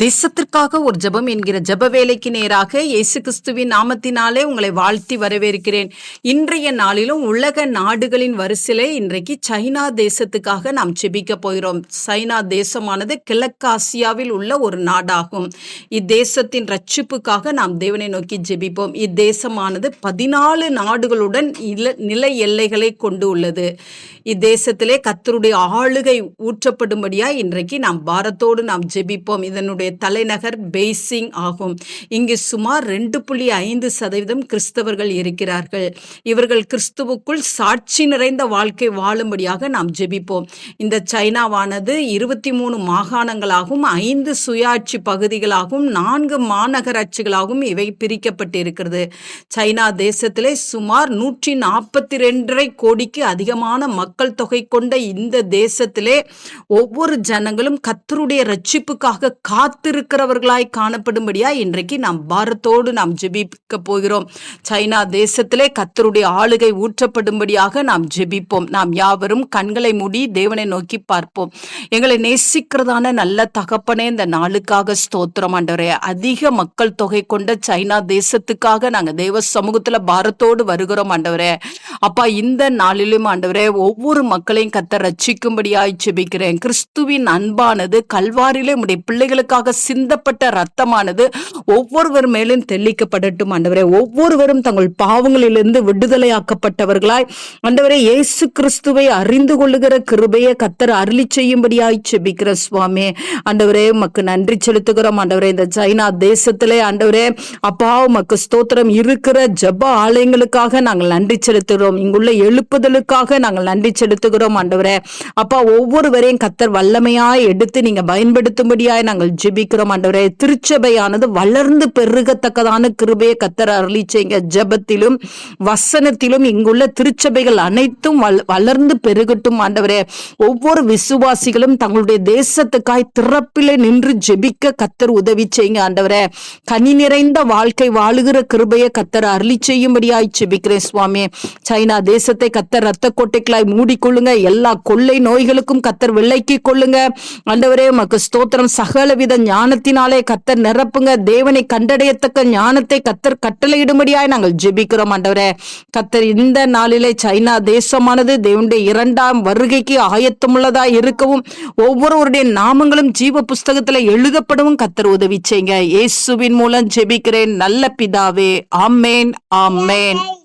தேசத்திற்காக ஒரு ஜெபம் என்கிற ஜெப வேலைக்கு நேராக இயேசு கிறிஸ்துவின் நாமத்தினாலே உங்களை வாழ்த்தி வரவேற்கிறேன். இன்றைய நாளிலும் உலக நாடுகளின் வரிசையிலே இன்றைக்கு சைனா தேசத்துக்காக நாம் செபிக்க போகிறோம். சைனா தேசமானது கிழக்காசியாவில் உள்ள ஒரு நாடாகும். இத்தேசத்தின் ரட்சிப்புக்காக நாம் தேவனை நோக்கி ஜெபிப்போம். இத்தேசமானது பதினாலு நாடுகளுடன் இல நில எல்லைகளை கொண்டு உள்ளது. இத்தேசத்திலே கத்தருடைய ஆளுகை ஊற்றப்படும்படியா இன்றைக்கு நாம் பாரத்தோடு நாம் ஜெபிப்போம். இதனுடைய தலைநகர் பெய்சிங் ஆகும். இங்கு சுமார் ரெண்டு புள்ளி ஐந்து சதவீதம் கிறிஸ்தவர்கள் இருக்கிறார்கள். இவர்கள் கிறிஸ்துவுக்குள் சாட்சி நிறைந்த வாழ்க்கை வாழும்படியாக நாம் ஜெபிப்போம். இந்த சைனாவானது இருபத்தி மூணு மாகாணங்களாகவும் ஐந்து சுயாட்சி பகுதிகளாகவும் நான்கு மாநகராட்சிகளாகவும் இவை பிரிக்கப்பட்டிருக்கிறது. சைனா தேசத்திலே சுமார் நூற்றி நாற்பத்தி ரெண்டரை கோடிக்கு அதிகமான மக்கள் தொகை கொண்ட இந்த தேசத்திலே ஒவ்வொரு ஜனங்களும் கத்தருடைய ரட்சிப்புக்காக காத்து காத்திருக்கிறவர்களாய் காணப்படும்படியா இன்றைக்கு நாம் பாரத்தோடு நாம் ஜெபிக்க போகிறோம். சைனா தேசத்திலே கத்தருடைய ஆளுகை ஊற்றப்படும்படியாக நாம் ஜெபிப்போம். நாம் யாவரும் கண்களை மூடி தேவனை நோக்கி பார்ப்போம். எங்களை நேசிக்கிறதான நல்ல தகப்பனே இந்த நாளுக்காக ஸ்தோத்திரம் ஆண்டவரே. அதிக மக்கள் தொகை கொண்ட சைனா தேசத்துக்காக நாங்க தேவ சமூகத்துல பாரத்தோடு வருகிறோம் ஆண்டவரே. அப்பா இந்த நாளிலும் ஆண்டவரே ஒவ்வொரு மக்களையும் கத்த ரட்சிக்கும்படியாய் ஜெபிக்கிறேன். கிறிஸ்துவின் அன்பானது கல்வாரிலே உடைய பிள்ளைகளுக்காக சிந்தப்பட்ட ரத்தமானது ஒவ்வொருவர் மேலும் தெளிக்கப்படட்டும். ஆண்டவரே ஒவ்வொருவரும் தங்கள் பாவங்களிலிருந்து விடுதலையாக்கப்பட்டவர்களாய். ஆண்டவரே இயேசு கிறிஸ்துவை அறிந்து கொள்ளுகிற கிருபையை கத்தர் அருளி செய்யும்படியாய் செபிக்கிற சுவாமி. ஆண்டவரே மக்கு நன்றி செலுத்துகிறோம். ஆண்டவரே இந்த சைனா தேசத்திலே ஆண்டவரே அப்பா மக்கு ஸ்தோத்திரம் இருக்கிற ஜெப ஆலயங்களுக்காக நாங்கள் நன்றி செலுத்துகிறோம். இங்குள்ள எழுப்புதலுக்காக நாங்கள் நன்றி செலுத்துகிறோம். ஆண்டவரே அப்பா ஒவ்வொருவரையும் கத்தர் வல்லமையாய் எடுத்து நீங்க பயன்படுத்தும்படியாய் நாங்கள் ஜெபிக்கிறோம் ஆண்டவரே திருச்சபையானது வளர்ந்து பெருகத்தக்கதான கிருபையை கத்தர் அருளி செய்யுங்க. ஜெபத்திலும் வசனத்திலும் இங்குள்ள திருச்சபைகள் அனைத்தும் வளர்ந்து பெருகட்டும் ஆண்டவரே. ஒவ்வொரு விசுவாசிகளும் தங்களுடைய தேசத்துக்காய் திறப்பிலே நின்று ஜெபிக்க கத்தர் உதவி செய்யுங்க ஆண்டவரே. கனி நிறைந்த வாழ்க்கை வாழுகிற கிருபையை கத்தர் அருளி செய்யும்படியாய் ஜெபிக்கிறேன் சுவாமி. சைனா தேசத்தை கத்தர் ரத்த கோட்டைகளாய் மூடிக்கொள்ளுங்க. எல்லா கொள்ளை நோய்களுக்கும் கத்தர் விலைக்கு கொள்ளுங்க. ஆண்டவரே உமக்கு ஸ்தோத்திரம் சகலவித ஞானத்தினாலே கத்தர் நிரப்புங்க. தேவனை கண்டடையத்தக்க ஞானத்தை கத்தர் கட்டளையிடும்படியாய் நாங்கள் ஜெபிக்கிறோம் ஆண்டவரே. கத்தர் இந்த நாளிலே சைனா தேசமானது தேவனுடைய இரண்டாம் வருகைக்கு ஆயத்தமுள்ளதா இருக்கவும் ஒவ்வொருவருடைய நாமங்களும் ஜீவ புஸ்தகத்துல எழுதப்படவும் கத்தர் உதவி செய்யுங்க. இயேசுவின் மூலம் ஜெபிக்கிறேன். நல்ல பிதாவே. ஆமேன் ஆமேன்.